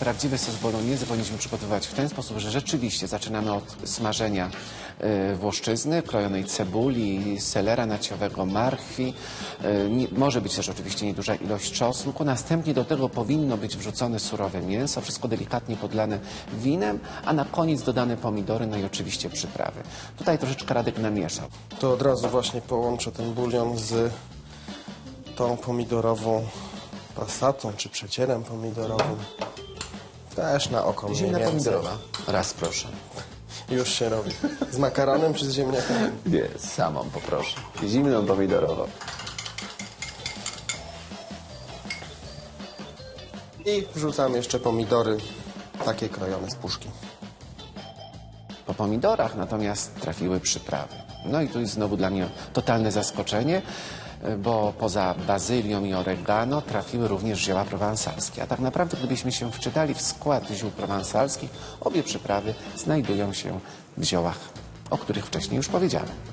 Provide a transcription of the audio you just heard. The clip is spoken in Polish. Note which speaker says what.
Speaker 1: prawdziwy sos bolognese powinniśmy przygotowywać w ten sposób, że rzeczywiście zaczynamy od smażenia y, włoszczyzny, krojonej cebuli, selera naciowego, marchwi. Y, może być też oczywiście nieduża ilość czosnku. Następnie do tego powinno być wrzucone surowe mięso, wszystko delikatnie podlane winem, a na koniec dodane pomidory, no i oczywiście przyprawy. Tutaj troszeczkę Radek namieszał.
Speaker 2: To od razu właśnie połączę ten bulion z tą pomidorową pasatą, czy przecierem pomidorowym. Też na oko mniej
Speaker 1: Zimna
Speaker 2: więcej.
Speaker 1: pomidorowa. Raz proszę.
Speaker 2: Już się robi. Z makaronem czy z ziemniakami?
Speaker 1: Nie, samą poproszę. Zimną pomidorową.
Speaker 2: I wrzucam jeszcze pomidory, takie krojone z puszki.
Speaker 1: Po pomidorach natomiast trafiły przyprawy. No i tu jest znowu dla mnie totalne zaskoczenie, bo poza bazylią i oregano trafiły również zioła prowansalskie. A tak naprawdę, gdybyśmy się wczytali w skład ziół prowansalskich, obie przyprawy znajdują się w ziołach, o których wcześniej już powiedziałem.